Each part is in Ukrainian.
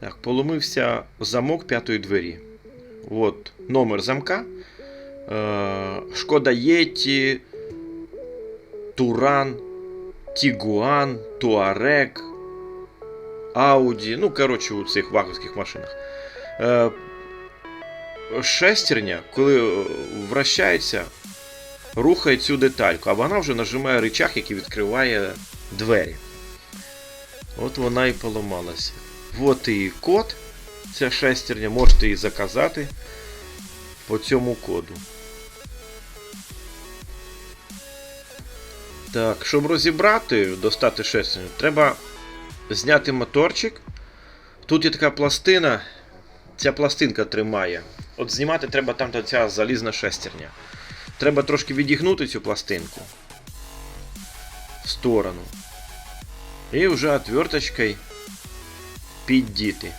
Так, поломився замок п'ятої двері. От номер замка. Е, Шкода Єті, Туран, Тігуан, Туарек, Ауді. Ну, коротше, у цих ваговських машинах. Е, Шестерня, коли е, вращається, рухає цю детальку, а вона вже нажимає рычаг, який відкриває двері. От вона і поламалася. От і код. Ця шестерня, можете її заказати по цьому коду. Так, щоб розібрати, достати шестерню, треба зняти моторчик. Тут є така пластина. Ця пластинка тримає. От знімати треба там ця залізна шестерня. Треба трошки відігнути цю пластинку в сторону. І вже отверточкою піддіти.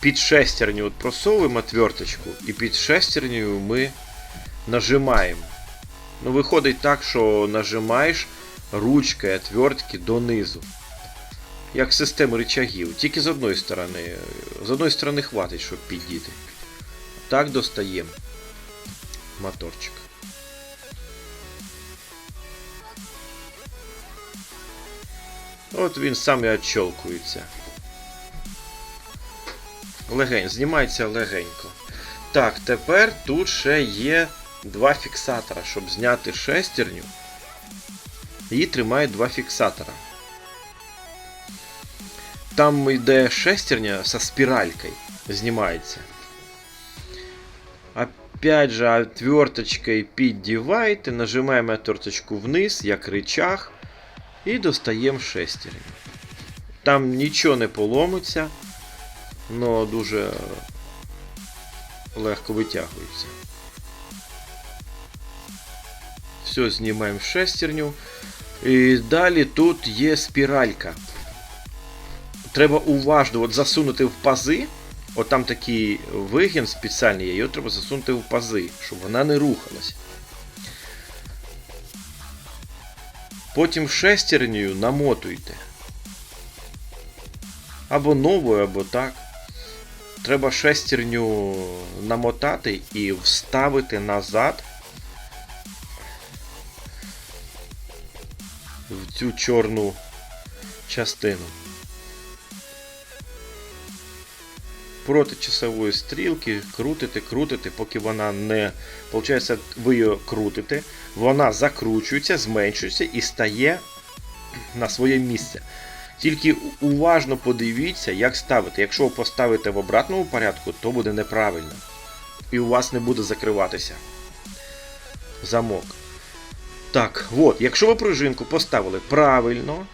Під шестерню от просовуємо отверточку і під шестернею ми нажимаємо. Ну, виходить так, що нажимаєш ручкою отвертки донизу. Як система рычагів, тільки з одної сторони. З одної сторони хватить, щоб піддіти. Так достаємо моторчик. От він сам і відщолкується. Легень, знімається легенько. Так, тепер тут ще є два фіксатора, щоб зняти шестерню. Її тримають два фіксатора. Там йде шестерня со спіралькою, знімається. Опять же, отверточкой піддіваєте, нажимаємо отверточку вниз, як рычаг, і достаємо шестерню. Там нічого не поломиться, але дуже легко витягується. Все, знімаємо шестерню. І далі тут є спіралька. Треба уважно от засунути в пази. От там такий вигін спеціальний його треба засунути в пази, щоб вона не рухалась. Потім шестернею намотуйте. Або новою, або так. Треба шестерню намотати і вставити назад в цю чорну частину. проти часової стрілки крутите, крутите, поки вона не. Получається, ви її крутите, вона закручується, зменшується і стає на своє місце. Тільки уважно подивіться, як ставити. Якщо ви поставите в обратному порядку, то буде неправильно. І у вас не буде закриватися замок. Так, от, якщо ви пружинку поставили правильно,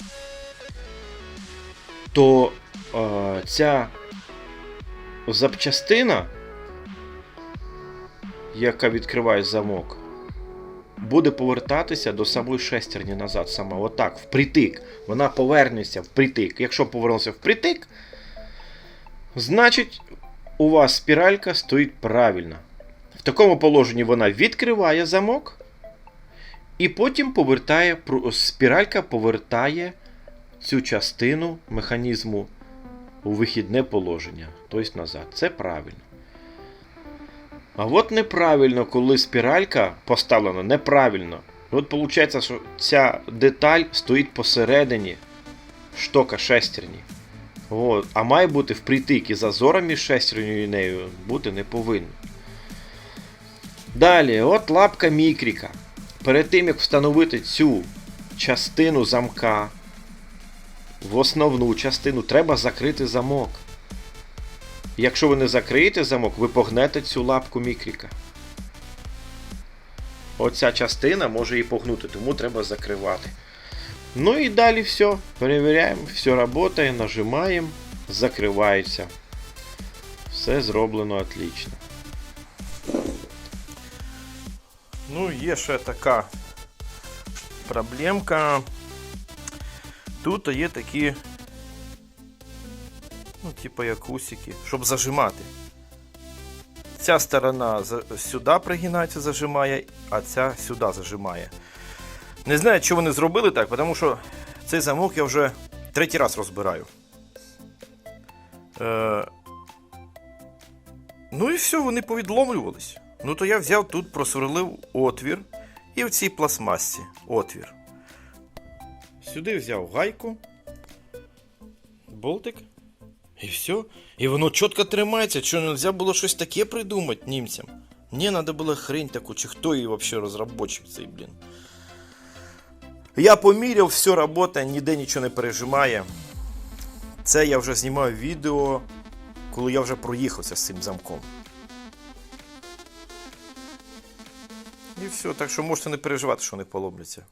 то е, ця запчастина, яка відкриває замок, буде повертатися до самої шестерні назад сама. Отак, впритик. Вона повернеться впритик. Якщо повернувся впритик, значить у вас спіралька стоїть правильно. В такому положенні вона відкриває замок. І потім повертає, спіралька повертає цю частину механізму у вихідне положення, тобто назад. Це правильно. А от неправильно, коли спіралька поставлена неправильно. От виходить, що ця деталь стоїть посередині штока шестерні. От. А має бути впритик і зазора між шестернею і нею бути не повинно. Далі, от лапка мікріка. Перед тим, як встановити цю частину замка в основну частину треба закрити замок. Якщо ви не закриєте замок, ви погнете цю лапку мікріка. Оця частина може її погнути, тому треба закривати. Ну і далі все. Перевіряємо, все працює, нажимаємо, закривається. Все зроблено отлично. Ну, є ще така проблемка. Тут є такі, типу як усики, щоб зажимати. Ця сторона сюди пригинається, зажимає, а ця сюди зажимає. Не знаю, що вони зробили так, тому що цей замок я вже третій раз розбираю. Е, ну і все, вони повідломлювались. Ну то я взяв тут, просверлив отвір і в цій пластмасці отвір. Сюди взяв гайку, болтик, і все. І воно чітко тримається. Що не можна було щось таке придумати німцям? Ні, треба було хрень таку, чи хто її взагалі розробочив цей, блін. Я поміряв, все працює, ніде нічого не пережимає. Це я вже знімаю відео, коли я вже проїхався з цим замком. І все, так що можете не переживати, що вони поломляться.